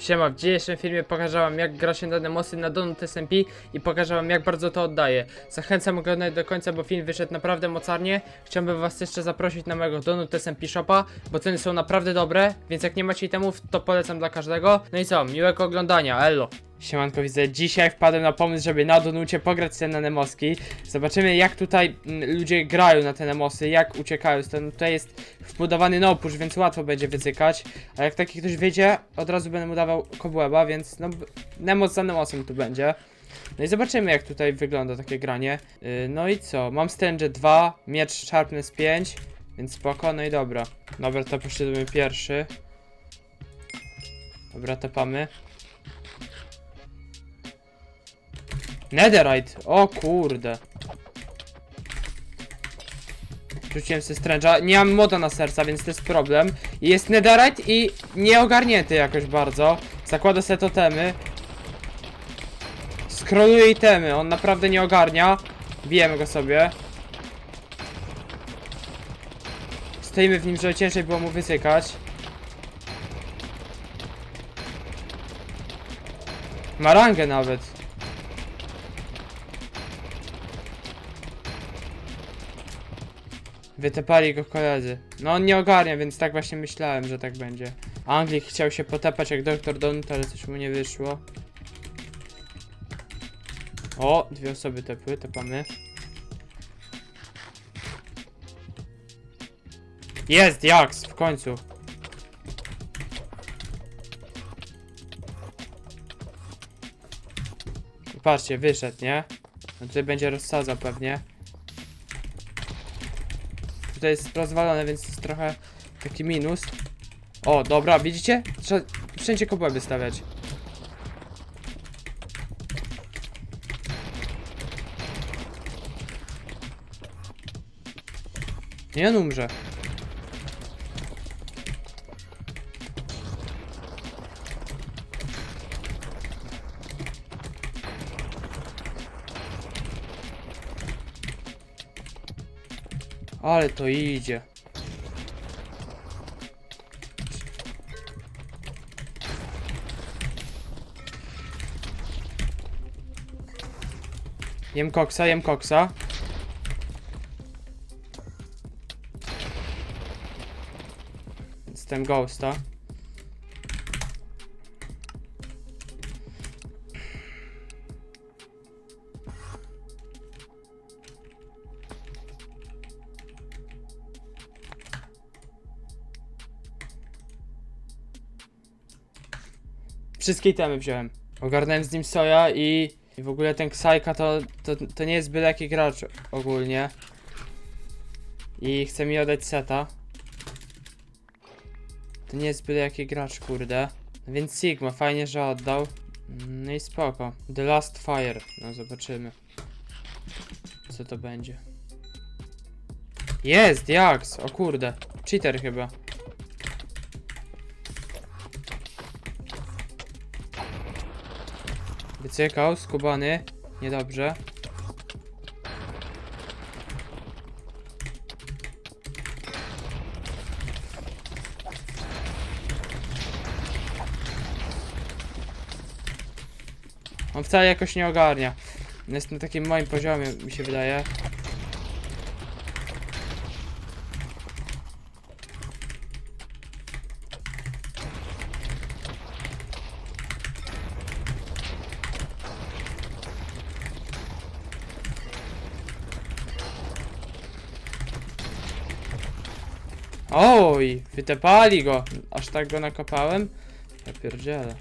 Siema, w dzisiejszym filmie pokażę wam jak gra się na demosy na Donut SMP i pokażę wam jak bardzo to oddaje. Zachęcam oglądać do końca, bo film wyszedł naprawdę mocarnie. Chciałbym was jeszcze zaprosić na mojego Donut SMP Shopa, bo ceny są naprawdę dobre, więc jak nie macie itemów, to polecam dla każdego. No i co, miłego oglądania, elo! Siemanko, widzę, dzisiaj wpadłem na pomysł, żeby na Donucie pograć sobie na Nemoski. Zobaczymy jak tutaj mm, ludzie grają na te Nemosy, jak uciekają. Ten, tutaj jest wbudowany nopusz, więc łatwo będzie wycykać. A jak taki ktoś wyjdzie, od razu będę mu dawał kobłęba, więc no Nemos za Nemosem tu będzie. No i zobaczymy jak tutaj wygląda takie granie. Yy, no i co, mam Strange 2, miecz Sharpness 5, więc spoko, no i dobra. Dobra, to poszedłem pierwszy. Dobra, topamy. Netherite! O kurde. Rzuciłem sobie Strange'a. Nie mam moda na serca, więc to jest problem. Jest Netherite i nieogarnięty jakoś bardzo. Zakłada sobie totemy. Scrolluje itemy, on naprawdę nie ogarnia. Bijemy go sobie. Stoimy w nim, żeby ciężej było mu wycykać. Ma rangę nawet. Wytepali go koledzy. No on nie ogarnia, więc tak właśnie myślałem, że tak będzie. Anglik chciał się potepać jak doktor Donut, ale coś mu nie wyszło. O, dwie osoby tepły, tepamy. Jest, Jax, w końcu. Patrzcie, wyszedł, nie? No tutaj będzie rozsadzał pewnie. Tutaj jest rozwalone, więc jest trochę taki minus. O, dobra, widzicie? Trzeba wszędzie kobłęby stawiać. Nie, on umrze. Ale to idzie. Jem koksa, jem koksa. Jestem ghosta. Wszystkie itemy wziąłem. Ogarnąłem z nim soja i, w ogóle ten Ksajka to, to, to nie jest byle jaki gracz ogólnie. I chce mi oddać seta. To nie jest byle jaki gracz, kurde. Więc Sigma, fajnie, że oddał. No i spoko. The Last Fire. No zobaczymy. Co to będzie. Jest, Jax! O kurde. Cheater chyba. Wycykał, skubany. Niedobrze. On wcale jakoś nie ogarnia. Jest na takim moim poziomie, mi się wydaje. Oj, wytepali go. Aż tak go nakopałem? Ja pierdzielę.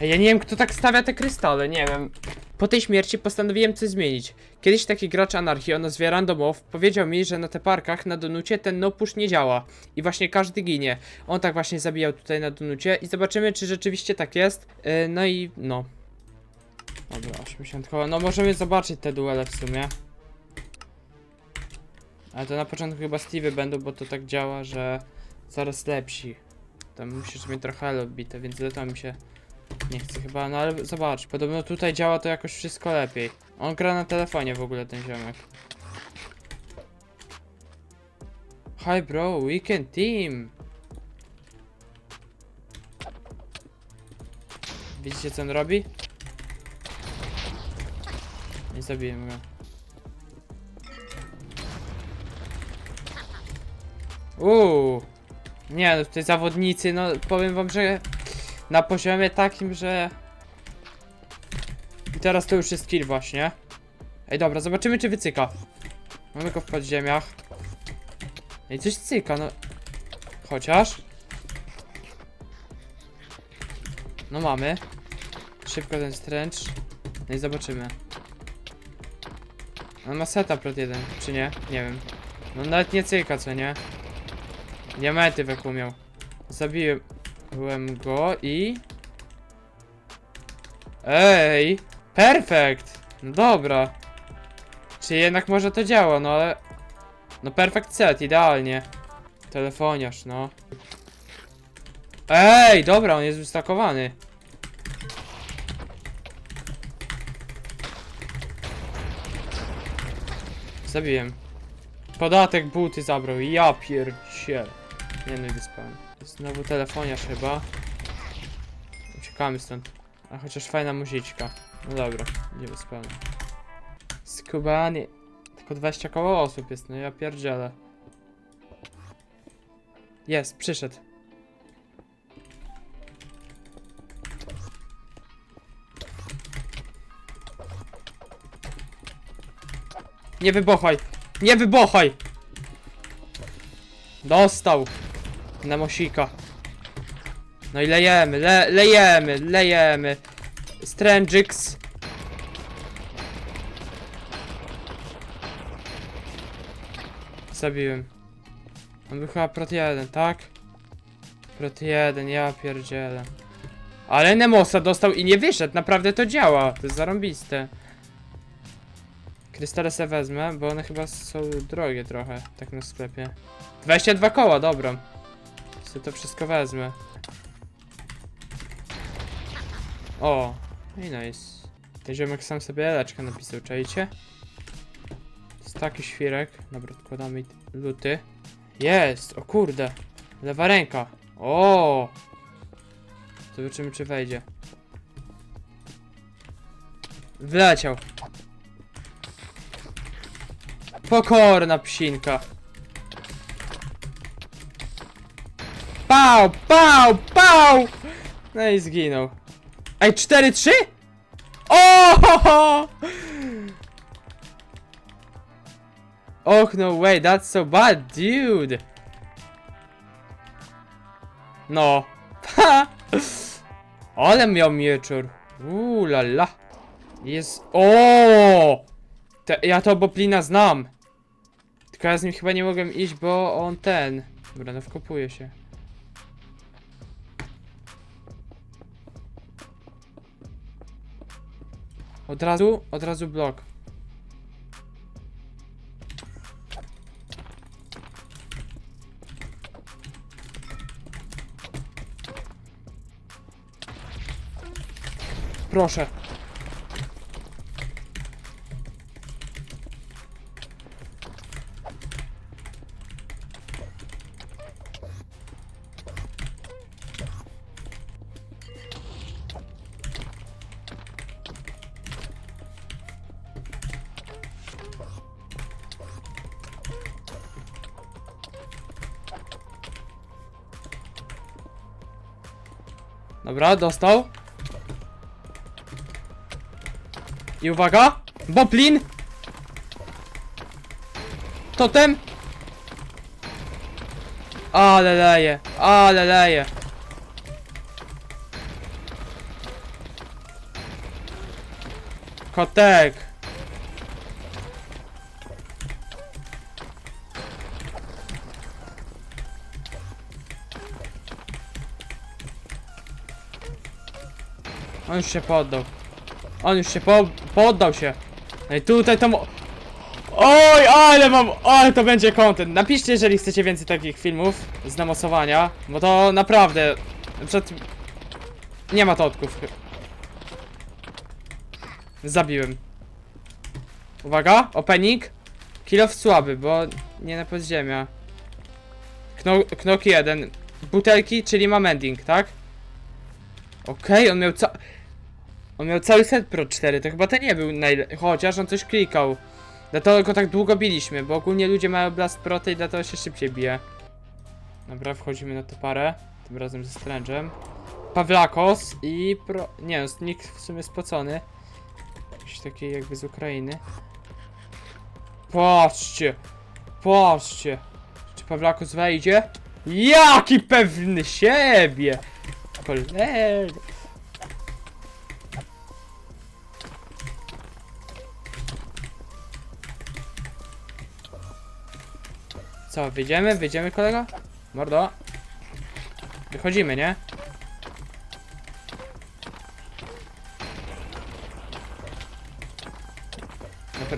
Ej, ja nie wiem, kto tak stawia te krystale, nie wiem. Po tej śmierci postanowiłem coś zmienić. Kiedyś taki gracz anarchii o nazwie Randomow powiedział mi, że na te parkach na Donucie ten no-push nie działa. I właśnie każdy ginie. On tak właśnie zabijał tutaj na Donucie i zobaczymy, czy rzeczywiście tak jest. Yy, no i no. Dobra, 80 koła. No możemy zobaczyć te duele w sumie. Ale to na początku chyba Steve będą, bo to tak działa, że coraz lepsi. Tam musisz mieć trochę elo bite, więc to mi się nie chce chyba, no ale zobacz, podobno tutaj działa to jakoś wszystko lepiej. On gra na telefonie w ogóle ten ziomek. Hi bro, weekend team. Widzicie co on robi? Nie zabiję go. Uuu. Nie no, tutaj zawodnicy, no powiem wam, że na poziomie takim, że... I teraz to już jest kill właśnie. Ej dobra, zobaczymy czy wycyka. Mamy go w podziemiach. Ej, coś cyka, no. Chociaż. No mamy. Szybko ten stręcz. No i zobaczymy. On ma setup plot jeden, czy nie? Nie wiem. No nawet nie cyka, co nie? Diamenty wokół. Zabiłem go i... Ej! Perfekt! No dobra. Czy jednak może to działa, no ale... No perfect set, idealnie. Telefoniarz, no. Ej, dobra, on jest wystakowany. Zabiłem. Podatek buty zabrał, ja pierdziel. Nie no i wyspałem. Znowu telefoniarz chyba. Uciekamy stąd. A chociaż fajna muziczka. No dobra, nie wyspałem. Skubany. Tylko 20 koło osób jest, no ja pierdzielę. Jest, przyszedł. Nie wybochaj! Nie wybochaj! Dostał! Na mosika. No i lejemy, le, lejemy, lejemy. Strężyks. Zabiłem. On był chyba prot 1, tak? Prot 1, ja pierdzielę. Ale Nemosa dostał i nie wyszedł, naprawdę to działa. To jest zarąbiste. Krystale se wezmę, bo one chyba są drogie trochę, tak na sklepie. 22 koła, dobra. Sobie to wszystko wezmę. O, i nice. Ten ziomek sam sobie leczkę napisał, czajcie? Jest taki świrek. Dobra, odkładamy luty. Jest, o kurde. Lewa ręka. O! Zobaczymy, czy wejdzie. Wleciał. Pokorna psinka. Pał, pał, pał! No i zginął. Ej, 4-3? O! Och, no way, that's so bad, dude. No. Ha! Ale miał mieczor. Uuu, la la. Jest... O! Te, ja to Boplina znam. Tylko ja z nim chyba nie mogłem iść, bo on ten. Dobra, no wkopuje się. Od razu, od razu blok. Proszę. Dobra, dostał. I uwaga! Boplin! Totem! Ale leje, ale leje. Kotek! On już się poddał. On już się po, poddał się. I tutaj to mo... Oj, ale mam... Ale to będzie content. Napiszcie, jeżeli chcecie więcej takich filmów z namosowania, bo to naprawdę... Przed... Nie ma totków. Zabiłem. Uwaga, opening. Kill off słaby, bo nie na podziemia. Kno, knok 1. Butelki, czyli ma mending, tak? Okej, on miał ca... On miał cały set Pro 4, to chyba to nie był najlepszy. Chociaż on coś klikał. Dlatego go tak długo biliśmy, bo ogólnie ludzie mają Blast Pro i dlatego się szybciej bije. Dobra, wchodzimy na tę parę. Tym razem ze Strange'em. Pawlakos i pro... Nie no, nick w sumie spocony. Jakiś taki jakby z Ukrainy. Patrzcie! Patrzcie! Czy Pawlakos wejdzie? Jaki pewny siebie! Kolega! Co, wyjdziemy? Wyjdziemy kolego? Mordo? Wychodzimy, nie?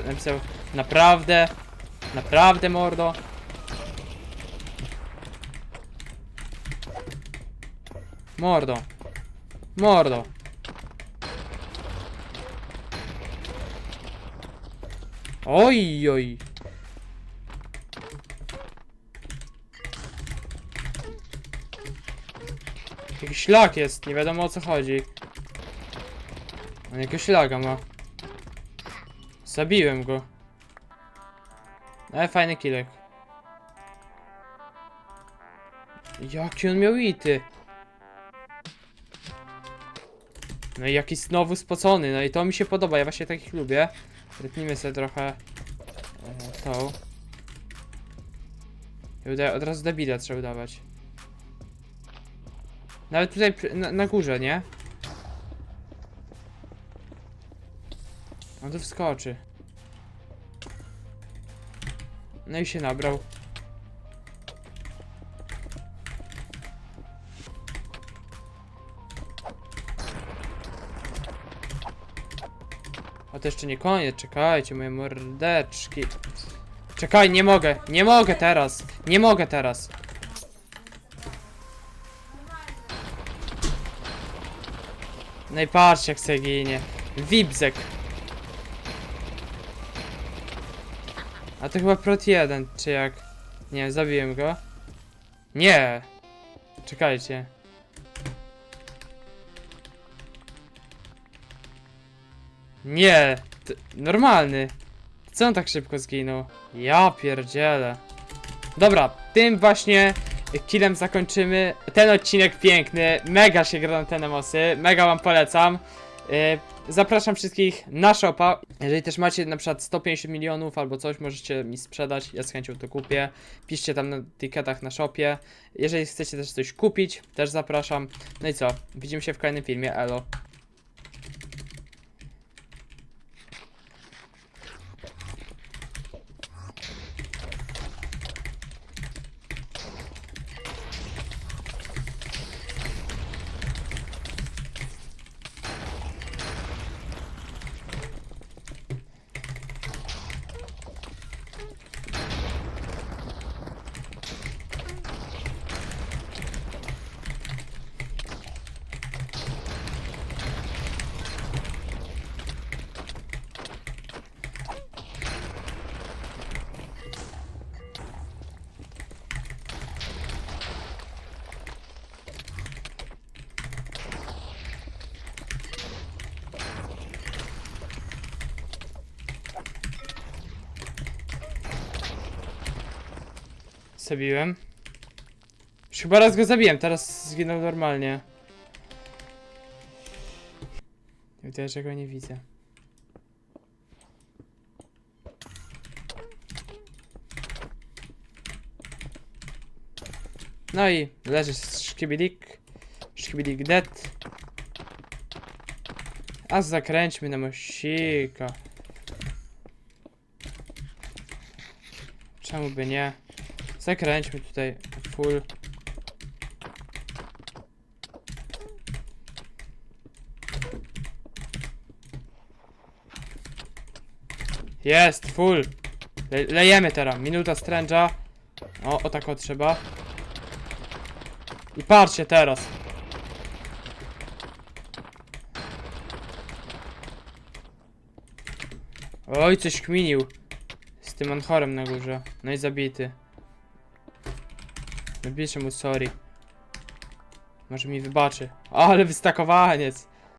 Napisał, naprawdę? Naprawdę, mordo? Mordo. Mordo. Oj, oj. Szlak jest, nie wiadomo o co chodzi. On jakiegoś szlaga ma. Zabiłem go. Ale fajny kilek. Jaki on miał ity. No i jakiś znowu spocony, no i to mi się podoba, ja właśnie takich lubię. Rytnijmy sobie trochę e, tą. I od razu debila trzeba udawać. Nawet tutaj na, na górze, nie? On tu wskoczy. No i się nabrał. A to jeszcze nie koniec, czekajcie, moje mordeczki. Czekaj, nie mogę, nie mogę teraz, nie mogę teraz. No jak se ginie. Wibzek. A to chyba prot 1, czy jak? Nie, zabiłem go. Nie! Czekajcie. Nie! T normalny. Co on tak szybko zginął? Ja pierdzielę. Dobra, tym właśnie killem zakończymy ten odcinek piękny. Mega się gra na te nemosy, mega wam polecam. Yy, zapraszam wszystkich na shopa. Jeżeli też macie na przykład 150 milionów albo coś, możecie mi sprzedać, ja z chęcią to kupię. Piszcie tam na tiketach na shopie. Jeżeli chcecie też coś kupić, też zapraszam. No i co, widzimy się w kolejnym filmie, elo. Zabiłem. Już chyba raz go zabiłem, teraz zginął normalnie. Widać, że go nie widzę. No i leży szkibidik. Szkibidik dead. A zakręćmy na mosika. Czemu by nie? Zakręćmy tutaj full. Jest, full. Le lejemy teraz. Minuta stręża. O, o tak o trzeba. I patrzcie teraz. Oj, coś kminił. Z tym anchorem na górze. No i zabity. Napiszę mu sorry. Może mi wybaczy. Ale wystakowaniec.